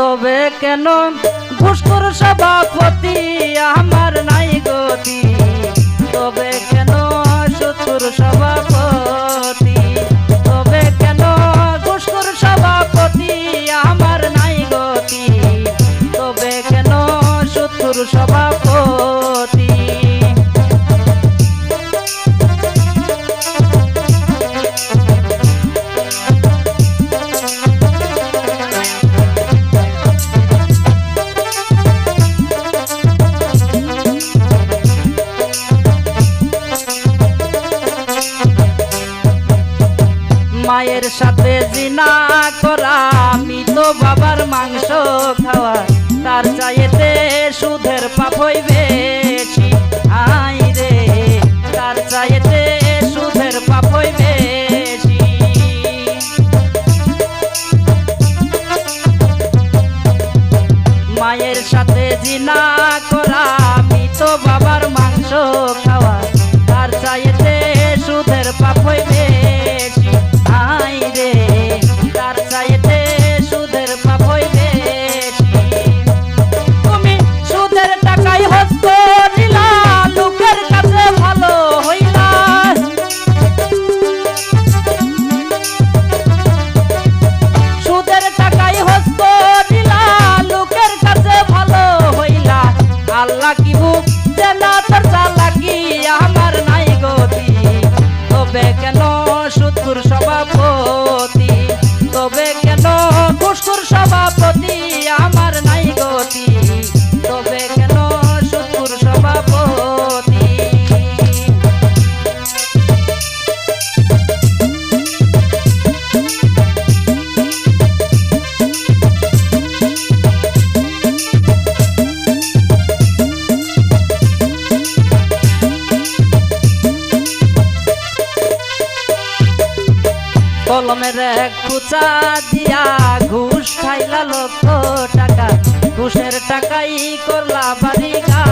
তবে কেন ঘুষখোর সভাপতি? আমার নাই গতি। তবে সাথে জিনা করা আমি তো বাবার মাংস খাওয়া, তার চাইতে সুদের পাপ হইবে আই রে, তার চাইতে সুধের পাপ হইবে মায়ের সাথে জিনা করা আমি তো বাবার মাংস কলমের দিয়া ঘুষ খাইলা লক্ষ টাকা। ঘুষের টাকাই করলা বাড়ি গাড়ি